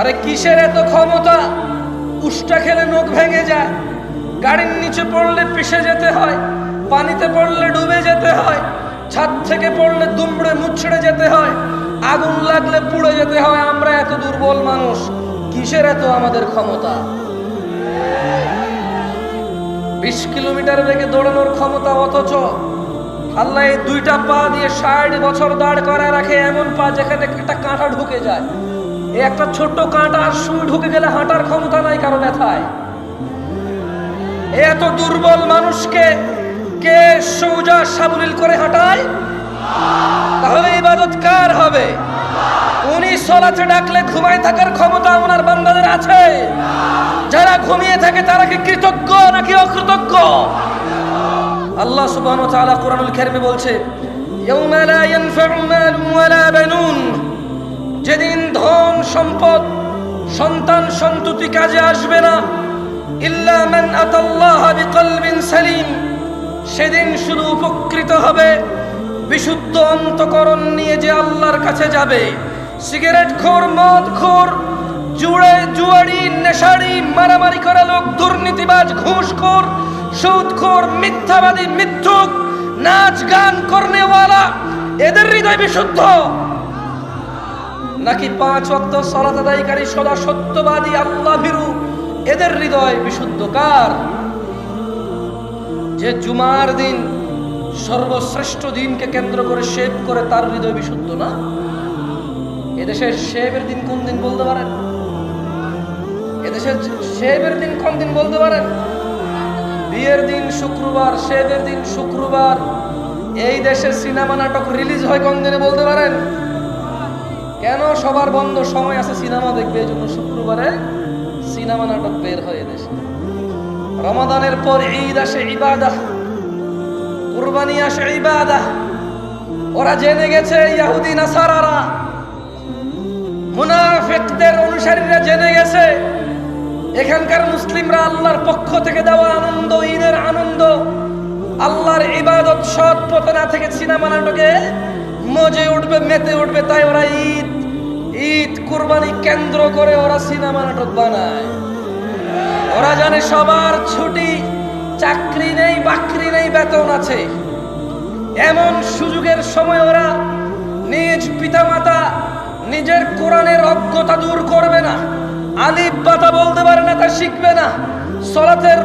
আরে কিসের এত ক্ষমতা? উষ্টা খেলে নখ ভেঙে যায়। গাড়ির নিচে পড়লে পিষে যেতে হয়, পানিতে পড়লে ডুবে যেতে হয়, ছাদ থেকে পড়লে দুমড়ে মুচড়ে যেতে হয়, আগুন লাগলে পুড়ে যেতে হয়। আমরা এত দুর্বল মানুষ, কিসের এত আমাদের ক্ষমতা? বিশ কিলোমিটার বেগে দৌড়ানোর ক্ষমতা অথচ আল্লাহ এই দুইটা পা দিয়ে ষাট বছর দাঁড় করায় রাখে, এমন পা যেখানে একটা কাঁটা ঢুকে যায়। একটা ছোট্ট কাঁটা আর সুই ঢুকে গেলে হাঁটার ক্ষমতা নাই কারও ব্যথায়। এত দুর্বল মানুষকে কে সৌজা সাবলীল করে হাঁটায়? তাহলে ইবাদত কার হবে? উনি সলাতে ডাকলে ঘুমায় থাকার ক্ষমতা ওনার বান্দাদের আছে। যারা ঘুমিয়ে থাকে তারা কি কৃতজ্ঞ নাকি অকৃতজ্ঞ? আল্লাহ সুবহানাহু ওয়া তাআলা কোরআনুল কারীমে বলছে, ইয়াউমা লা ইয়ানফা'ু মালুন ওয়ালা বানুন। যেদিন ধন সম্পদ, সন্তান সন্ততি কাজে আসবে না, ইল্লা মান আতাল্লাহ বিকলবিন সালিম, সেদিন শুধু উপকৃত হবে বিশুদ্ধ অন্তকরণ নিয়ে যে আল্লাহর কাছে যাবে। সিগারেট খোর, মদ খোর, জুড়ে জুয়ারি নেশারি মারামারি করা লোক, দুর্নীতিবাজ ঘুষখোর সুদখোর মিথ্যাবাদী, মিথ্যুক, নাচ গান করনেওয়ালা, এদের হৃদয় বিশুদ্ধ। নাকি পাঁচ অক্ত সলাত আদায়কারী সদা সত্যবাদী, আল্লাহ ভীরু, এদের হৃদয় বিশুদ্ধ কার? যে জুমার দিন সর্বশ্রেষ্ঠ দিনকে কেন্দ্র করে শেভ করে তার হৃদয় বিশুদ্ধ না? এদেশের শেভের দিন কোন দিন বলতে পারেন? এদেশের শেভের দিন কোন দিন বলতে পারেন? বিয়ের দিন শুক্রবার, শেভের দিন শুক্রবার, এই দেশের সিনেমা নাটক রিলিজ হয় কোন দিনে বলতে পারেন? কেন সবার বন্ধ সময় আছে সিনেমা দেখবে? এই জন্য শুক্রবারে সিনেমা নাটক বের হয়ে দেশে রমাদানের পর ঈদ আসে ইবাদা। কুরবানি আসে ইবাদা। ওরা জেনে গেছে ইয়াহুদি, নাসারারা। মুনাফিকদের অনুসারীরা জেনে গেছে, এখানকার মুসলিমরা আল্লাহর পক্ষ থেকে দেওয়া আনন্দ, ঈদের আনন্দ, আল্লাহর ইবাদত সৎ পথে না থেকে সিনেমা নাটকে মজে উঠবে, মেতে উঠবে, তাই ওরা ঈদ। ঈদ কুরবানি কেন্দ্র করে ওরা সিনেমা নাটক বানায়। ওরা জানে সবার ছুটি, চাকরি নেই, বাকরি নেই, বেতন আছে। এমন সুযোগের সময় ওরা নিজ পিতামাতা, নিজের কোরআনের অজ্ঞতা দূর করবে না। আলিফ বাতা বলতে পারে না, তা শিখবে না। সলাতের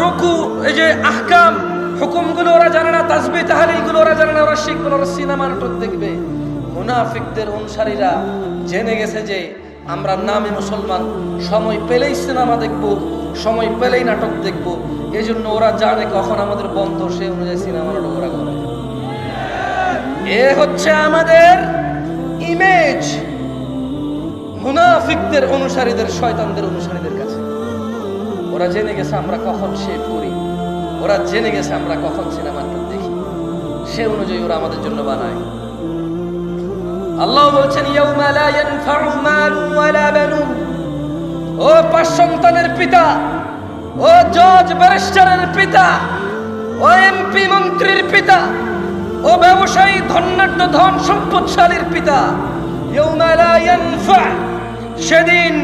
রুকু, এই যে আহকাম হুকুমগুলো ওরা জানে না তাসবি তাহালিগুলো ওরা জানে না, ওরা শিখবে ওরা সিনেমা নাটক দেখবে। মুনাফিকদের অনুসারীরা জেনে গেছে যে আমরা নামে মুসলমান, সময় পেলেই সিনেমা দেখব, সময় পেলেই নাটক দেখব এই জন্য ওরা জানে কখন আমাদের বন্ধ, সে অনুযায়ী সিনেমা নাটক ওরা করে এ হচ্ছে আমাদের ইমেজ মুনাফিকদের অনুসারীদের, শয়তানদের অনুসারীদের কাছে। ওরা জেনে গেছে আমরা কখন শেভ করি। ওরা জেনে গেছে আমরা কখন সিনেমা নাটক দেখি। সে অনুযায়ী ওরা আমাদের জন্য বানায়। আল্লাহ বলছেন ও পাঁচ সন্তানের পিতা, ও জজ ব্যারিস্টারের পিতা, ও এমপি মন্ত্রীর পিতা, ও ব্যবসায়ী ধন্যাঢ্য ধন সম্পদশালীর পিতা সেদিন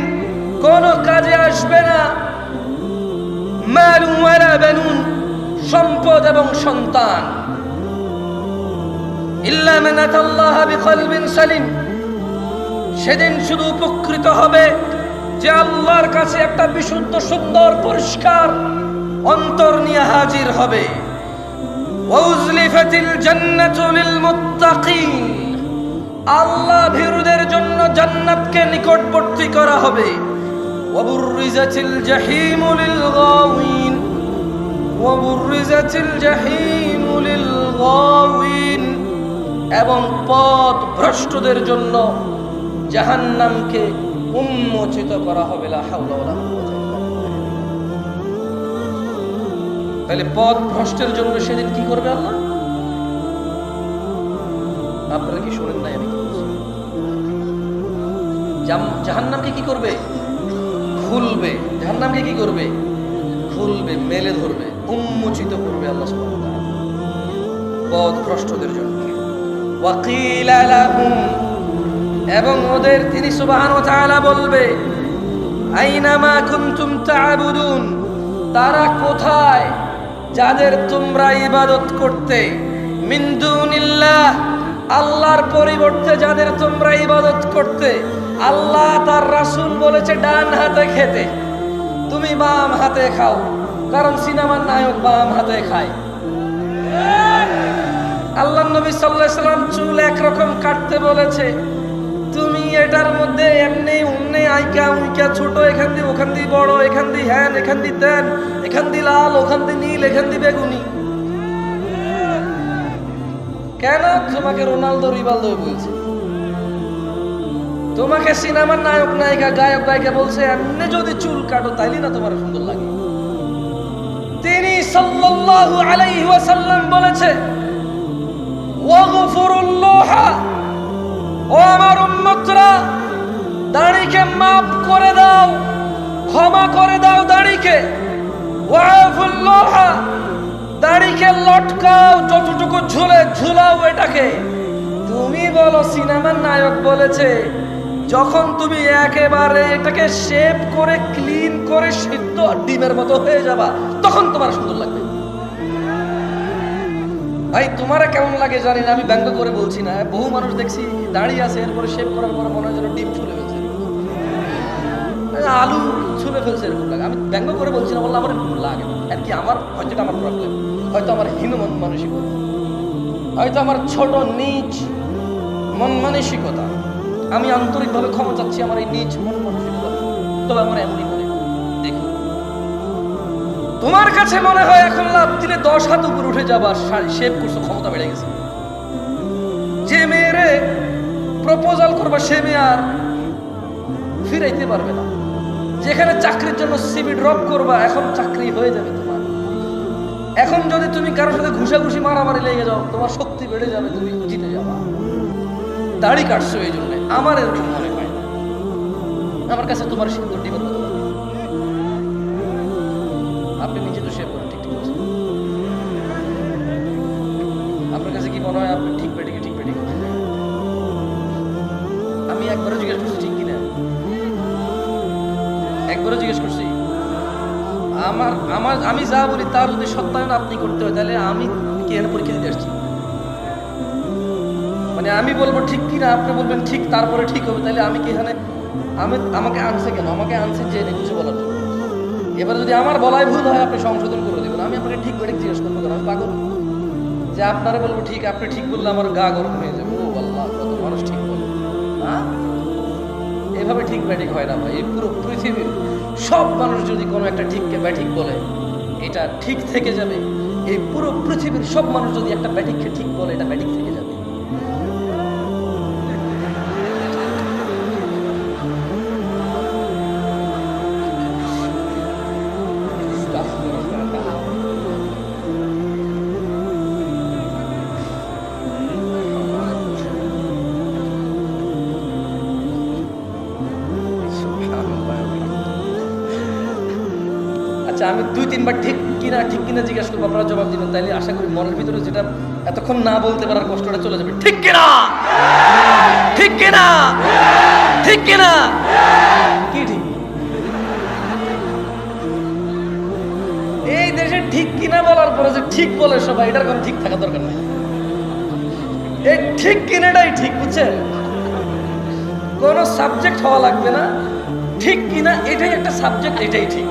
কোন কাজে আসবে না। ওয়ালা বানুন। সম্পদ এবং সন্তান। সেদিন শুধু উপকৃত হবে যে আল্লাহর কাছে একটা বিশুদ্ধ, সুন্দর, পরিষ্কার অন্তর নিয়ে হাজির হবে। আল্লাহ ভীরুদের জন্য জান্নাতকে নিকটবর্তী করা হবে। ওয়াবুররিজাতিল জাহিমু লিল গাওয়িন এবং পথ ভ্রষ্টদের জন্য জাহান্নামকে উন্মোচিত করা হবে। তাহলে পথ ভ্রষ্টের জন্য সেদিন কি করবে আল্লাহ? আপনারা কি শোনেন নাই আমি জাহান্নামকে কি করবে? খুলবে। জাহান্নামকে কি করবে? খুলবে, মেলে ধরবে। উন্মোচিত করবে আল্লাহ। পথ ভ্রষ্টদের জন্য। ওয়াকিলা এবং ওদের তিনি সুবহান ও তাআলা বলবে আইনামা কুনতুম তা'বুদুন তারা কোথায়? যাদের তোমরা ইবাদত করতে। মিন দুনিল্লাহ, আল্লাহর পরিবর্তে যাদের তোমরা ইবাদত করতে, আল্লাহ তার রাসূল বলেছে, ডান হাতে খেতে। তুমি বাম হাতে খাও। কারণ সিনেমার নায়ক বাম হাতে খায়। আল্লাহ নবী সাল্লাহ সাল্লাম চুল একরকম কাটতে বলেছে, তুমি এটার মধ্যে এমনি উমনি আইকা উইকা ছোট, এখান দিয়ে ওখান দিয়ে বড়, এখান দিয়ে হ্যান, এখান দিয়ে তেন এখান দিয়ে লাল, ওখান দিয়ে নীল, এখান দিয়ে বেগুনি। কেন? তোমাকে রোনালদো রিবালদো বলছে। তোমাকে সিনেমার নায়ক নায়িকা গায়ক গায়িকা বলছে, এমনি যদি চুল কাটো তাইলে না তোমার সুন্দর সাল্লাল্লাহু আলাইহি ওয়াসাল্লাম বলেছে ওয়াগফিরুল্লাহ ও আমার উম্মতরা, দাড়িকে মাফ করে দাও, ক্ষমা করে দাও দাড়িকে। ওয়াফুল্লাহ দাড়িকে লটকাও, যতটুকু ঝুলে ঝুলাও এটাকে। তুমি বলো, সিনেমার নায়ক বলেছে যখন তুমি একেবারে এটাকে শেপ করে ক্লিন করে সিদ্ধ ডিমের মতো হয়ে যাবা, তখন তোমার সুন্দর লাগবে। ভাই, তোমার কেমন লাগে জানি না, আমি ব্যঙ্গ করে বলছি না। বহু মানুষ দেখছি দাঁড়িয়ে আছে, এরপরে শেভ করার পরে মনে হয় যেন ডিম ছুলে ফেলছে। আলু ছুলে ফেলছে এরকম লাগে। আমি ব্যঙ্গ করে বলছি না বললাম আমার লাগে আর কি আমার? হয়তো আমার প্রবলেম হয়তো আমার হীন মন মানসিকতা। হয়তো আমার ছোট, নিচ মন মানসিকতা। আমি আন্তরিকভাবে ক্ষমা চাচ্ছি আমার এই নিচ মন মানসিকতা তবে আমার এমনই মনে। দেখুন। তোমার কাছে মনে হয় এখন লাভ দিলে দশ হাত উপর উঠে যাবার শেপ করছ, ক্ষমতা বেড়ে গেছে। যে মেয়েরে প্রপোজাল করবা, সে মেয়ে আর ফিরাইতে পারবে না। যেখানে চাকরির জন্য সিবি ড্রপ করবা, এখন চাকরি হয়ে যাবে তোমার। এখন যদি তুমি কারোর সাথে ঘুষাঘুষি, মারামারি লেগে যাও, তোমার শক্তি বেড়ে যাবে, তুমি জিতে যাবা। দাড়ি কাটছো এই জন্য। আমার এরকম মনে হয়। আমার কাছে তোমার সুন্দর লাগে। আপনি নিজে তো শেভ করেন, ঠিক ঠিক বলছেন আপনার কাছে কি মনে হয় আপনি ঠিক বেটিকে ঠিক বেটিকে আমি একবারও জিজ্ঞেস করছি, ঠিক কিনা একবারও জিজ্ঞেস করছি, আমার আমার, আমি যা বলি তার যদি সত্যায়ন আপনি করতে হয়, তাহলে আমি কি এখানে পরীক্ষা দিতে আসছি মানে আমি বলব ঠিক কিনা আপনি বলবেন ঠিক, তারপরে ঠিক হবে। তাহলে আমি কি এখানে আমি আমাকে আনছে কেন? আমাকে আনছে যে কিছু বলার জন্য এবার যদি আমার বলাই ভুল হয়, আপনি সংশোধন করে দেবেন। আমি আপনাকে ঠিক বেঠিক জিজ্ঞেস করব আমি পাগল। যে আপনারা বলব ঠিক, আপনি ঠিক বললে আমার গা গরম হয়ে যাবে। ও আল্লাহ, কত মানুষ ঠিক বলে। হ্যাঁ? এভাবে ঠিক ব্যাঠিক হয় না ভাই। এই পুরো পৃথিবীর সব মানুষ যদি কোনো একটা ঠিককে ব্যাঠিক বলে, এটা ঠিক থেকে যাবে। এই পুরো পৃথিবীর সব মানুষ যদি একটা ব্যাঠিককে ঠিক বলে, এটা ব্যাঠিক থেকে যাবে। তিনবার ঠিক কিনা ঠিক কিনা জিজ্ঞাসা করব, আপনারা জবাব দিবেন। তাইলে আশা করি মনের ভিতরে যেটা এতক্ষণ না বলতে পারার কষ্টটা চলে যাবে। ঠিক কিনা? ঠিক কিনা? ঠিক কিনা? কি ঠিক? এই দেশে ঠিক কিনা বলার পরে যে ঠিক বলে সবাই, এটার কোনো ঠিক থাকা দরকার নেই। এই ঠিক কিনাটাই ঠিক, বুঝছেন? কোনো সাবজেক্ট হওয়া লাগবে না। ঠিক কিনা, এটাই একটা সাবজেক্ট এটাই ঠিক।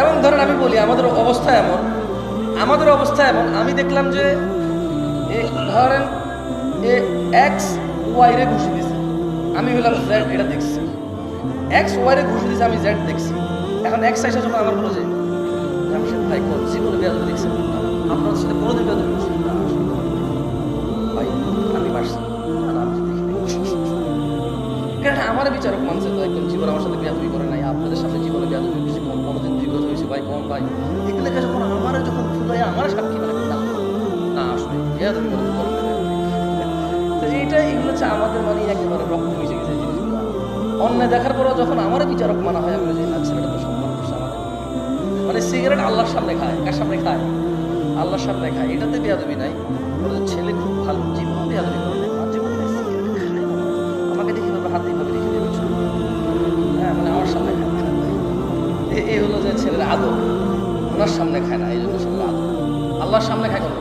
এবং ধরেন আমি বলি, আমাদের অবস্থা এমন, আমাদের অবস্থা এমন, আমি দেখলাম যে ধরেন এ এক্স ওয়াই রে ঘুষি দিছে। আমি হলাম জেড এটা দেখছি। এক্স ওয়াই রে ঘুষি দিছে, আমি জেড দেখছি। এখন এক্স আইসা যখন আমার বলো যে জামশেদ ভাই কোন জীবনে বেয়াদ দেখছেন আপনার সাথে কোনোদিন বেয়াদ করছি। ভাই, আমি পারছি আমার বিচারক মানছে তো একদম জীবন আমার সাথে বিয়াদবি করে নাই, আপনাদের সাথে জীবনে বিয়াদবি ভাই, কম ভাই। এগুলো যখন আমার, যখন ফুলাই আমার সাক্ষী মানে না না, আসলে। তো এইটা, এগুলো হচ্ছে আমাদের মানে একেবারে রক্ত মিশে গেছে অন্যায় দেখার পরও যখন আমার বিচারক মানা হয়, আমি যে, না, ছেলেটা তো সম্মান করছে আমাদের। মানে সিগারেট আল্লাহর সামনে খায়, কার সামনে খায়? আল্লাহর সামনে খায়। এটাতে বেয়াদবি নাই। ছেলে খুব ভালো জীবন বেয়াদবি করে। ছেলের আদব ওনার সামনে খায় না, এই জন্য ছেলের আদব আল্লাহর সামনে খায় কোনো?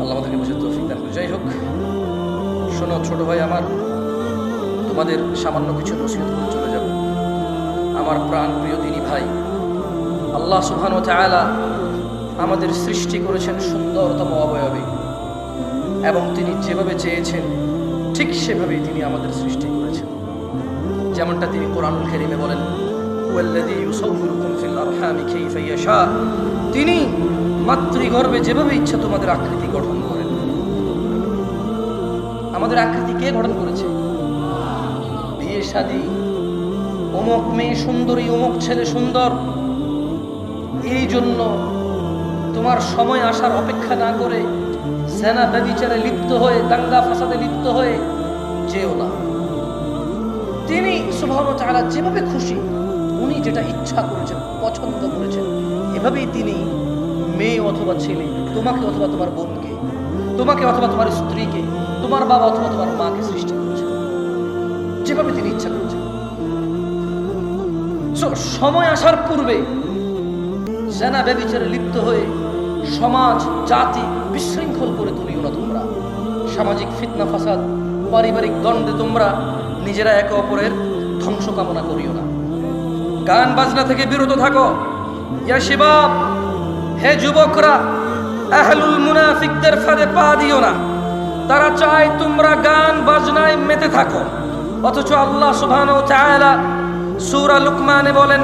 আল্লাহ আমাদেরকে বুঝে তৌফিক দান করে যাই হোক, শোনো, ছোট ভাই আমার, তোমাদের সামান্য কিছু নসিহত করে চলে যাব। আমার প্রাণ প্রিয় দিনী ভাই, আল্লাহ সুবহান ও তাআলা আমাদের সৃষ্টি করেছেন সুন্দরতম অবয়বে। এবং তিনি যেভাবে চেয়েছেন, ঠিক সেভাবেই তিনি আমাদের সৃষ্টি যেমনটা তিনি কোরআনুল কারীমে বলেন তিনি মাতৃগর্ভে যেভাবে ইচ্ছা তোমাদের আকৃতি গঠন করেন। আমাদের আকৃতি কে গঠন করেছে? বিয়ে শাদী, অমুক মেয়ে সুন্দরী, অমুক ছেলে সুন্দর। এই জন্য তোমার সময় আসার অপেক্ষা না করে সেনা ব্যবিচারে লিপ্ত হয়ে, দাঙ্গা ফাসাদে লিপ্ত হয়ে যেও না। তিনি তাআলা যেভাবে খুশি, উনি যেটা ইচ্ছা করেছেন, পছন্দ করেছেন, এভাবেই তিনি মেয়ে অথবা ছেলে, তোমাকে অথবা তোমার বোনকে, তোমাকে অথবা তোমার স্ত্রীকে, তোমার বাবা অথবা তোমার মাকে সৃষ্টি করেছেন। যেভাবে তিনি ইচ্ছা করেছেন। সময় আসার পূর্বে সেনা ব্যবিচারে লিপ্ত হয়ে সমাজ, জাতি বিশৃঙ্খল করে তুলিও না তোমরা। সামাজিক ফিতনা, ফাসাদ, পারিবারিক দ্বন্দ্বে তোমরা নিজেরা একে অপরের ধ্বংস কামনা করিও না গান বাজনা থেকে বিরত থাকো ইয়া শিবাব হে যুবকরা আহলুল মুনাফিকদের ফাঁদে পা দিও না তারা চায় তোমরা গান বাজনায় মেতে থাকো অথচ আল্লাহ সুবহানাহু ওয়া তাআলা সূরা লুকমানে বলেন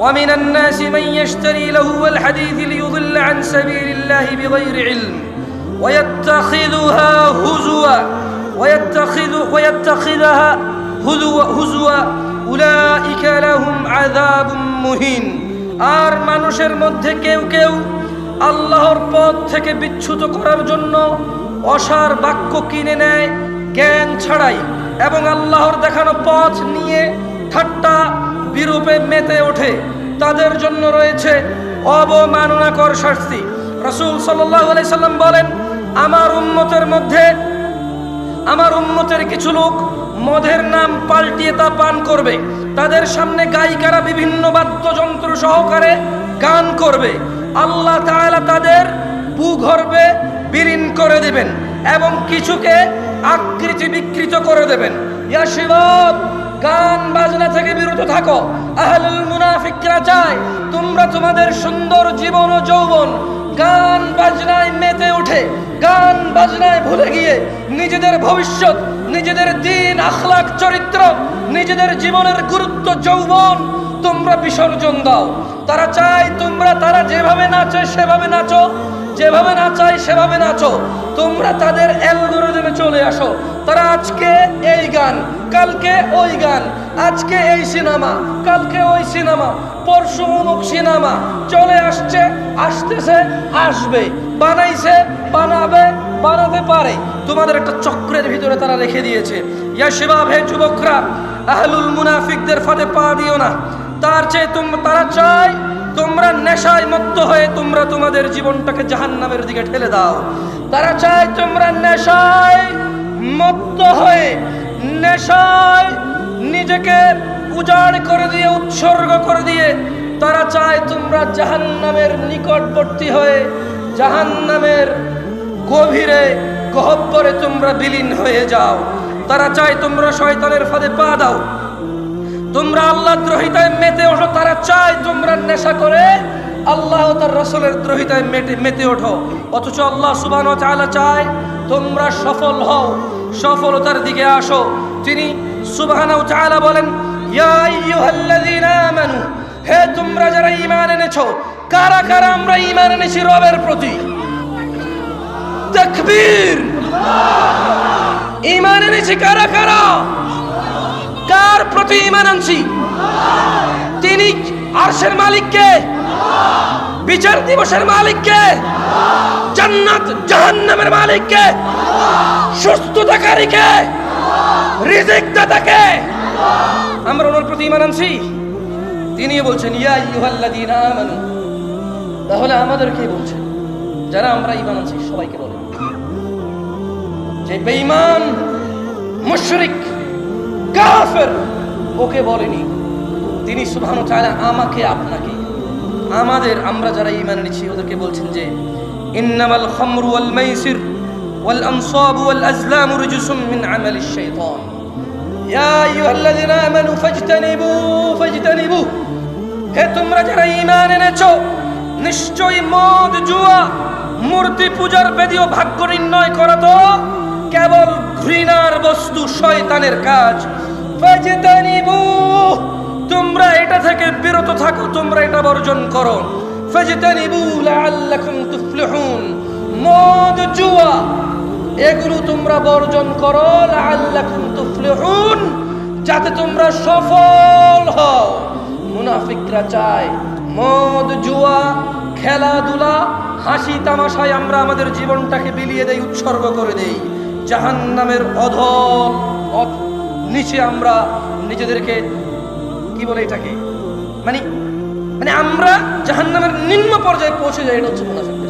ومن الناس من يشتري لهو الحديث ليضل عن سبيل الله بغير علم ويتخذها هزوا ويتخذ ويتخذها হুজুয়া মুহিন। আর মানুষের মধ্যে কেউ কেউ আল্লাহর পথ থেকে বিচ্ছুত করার জন্য অসার বাক্য কিনে নেয়, জ্ঞান ছাড়াই, এবং আল্লাহর দেখানো পথ নিয়ে ঠাট্টা বিরূপে মেতে ওঠে। তাদের জন্য রয়েছে অবমাননাকর শাস্তি। রসুল সাল্লাহ সাল্লাম বলেন, আমার উন্মতের মধ্যে, আমার উন্মতের কিছু লোক মদের নাম পাল্টিয়ে তা পান করবে। তাদের সামনে গায়িকারা বিভিন্ন বাদ্যযন্ত্র সহকারে গান করবে। আল্লাহ তাআলা তাদের ভূগর্ভে বিলীন করে দেবেন এবং কিছুকে আকৃতি বিকৃত করে দেবেন। ইয়া শিবাব! গান বাজনা থেকে বিরত থাকো। আহলুল মুনাফিকরা চায় তোমরা তোমাদের সুন্দর জীবন ও যৌবন গান বাজনায় মেতে ওঠে। গান বাজনায় ভুলে গিয়ে নিজেদের ভবিষ্যৎ, নিজেদের দিন আখলাক চরিত্র, নিজেদের জীবনের গুরুত্ব, যৌবন তোমরা বিসর্জন দাও। তারা চায় তোমরা তারা যেভাবে নাচে সেভাবে নাচো। যেভাবে নাচাই সেভাবে নাচো। তোমরা তাদের অ্যালগোরিদমে চলে আসো। তারা আজকে এই গান, কালকে ওই গান, আজকে এই সিনেমা, কালকে ওই সিনেমা, পরশু অমুক সিনেমা। চলে আসছে, আসতেছে, আসবে, বানাইছে, বানাবে, বানাতে পারে। তোমাদের একটা চক্রের ভিতরে তারা রেখে দিয়েছে। ইয়া শিবাব, হে যুবকরা, আহলুল মুনাফিকদের ফাঁদে পা দিও না। তার চেয়ে তোম তারা চায় তোমরা নেশায় মত্ত হয়ে তোমরা তোমাদের জীবনটাকে জাহান্নামের দিকে ঠেলে দাও। তারা চায় তোমরা নেশায় মত্ত হয়ে, নেশায় নিজেকে উজাড় করে দিয়ে, উৎসর্গ করে দিয়ে, তারা চায় তোমরা জাহান্নামের নিকটবর্তী হয়ে, জাহান্নামের গভীরে, গহব্বরে তোমরা বিলীন হয়ে যাও। তারা চায় তোমরা শয়তানের ফাঁদে পা দাও। তোমরা আল্লাহ দ্রোহিতায় মেতে ওঠো, তারা চায় তোমরা নেশা করে। আল্লাহ তার রসলের দ্রোহিতায় মেতে মেতে ওঠো। অথচ আল্লাহ সুবান চায়, তোমরা সফল হও, সফলতার দিকে আসো। তিনি সুবহানাহু চালা বলেন হে তোমরা যারা ঈমান এনেছো, কারা কারা আমরা ঈমান এনেছি রবের প্রতি? তাকবীর! ঈমান এনেছি কারা কারা? কার প্রতি ঈমান আনছি? তিনি আরশের মালিককে, বিচার দিবসের মালিককে, জান্নাত জাহান্নামের মালিককে, সুস্থতাকারীকে রিজিক দাতাকে আমরা ওনার প্রতি ঈমান আনছি। তিনি বলছেন, ইয়া আইয়ুহাল্লাযীনা আমানু। তাহলে আমাদেরকে বলছেন যারা আমরা ইমান আনছি, সবাইকে বলেন। যে বেঈমান, মুশরিক কাফের। ওকে বলেনি। তিনি সুবহান তাআলা আমাকে, আপনাকে। আমাদের আমরা যারা ইমান এনেছি, ওদেরকে বলছেন যে, ইন্নামাল খামরু ওয়াল মাইসির ওয়াল আনসাব ওয়াল আজলাম রিজসুম মিন আমালিশ শাইতান। ইয়া আইয়ুহাল্লাযিনা আমানু ফাজতানিবু ফাজতানিবু। হে, তোমরা যারা ঈমান এনেছো, নিশ্চয়ই মদ, জুয়া, মূর্তি পূজার বেদী ও ভাগ্য নির্ণয় করা তো কেবল ঘৃণার বস্তু শয়তানের কাজ। তোমরা এটা থেকে বিরত থাকো, তোমরা এটা বর্জন করো। মদ, জুয়া, এগুলো তোমরা বর্জন করো তুফলিহুন, যাতে তোমরা সফল হও। মুনাফিকরা চায় মদ, জুয়া, খেলাধুলা হাসি তামাশায় আমরা আমাদের জীবনটাকে বিলিয়ে দেই, উৎসর্গ করে দেই। জাহান্নামের অধ- নিচে আমরা নিজেদেরকে কি বলে এটাকে? মানে মানে আমরা জাহান্নামের নিম্ন পর্যায়ে পৌঁছে যাই, এটা হচ্ছে মুনাফিকদের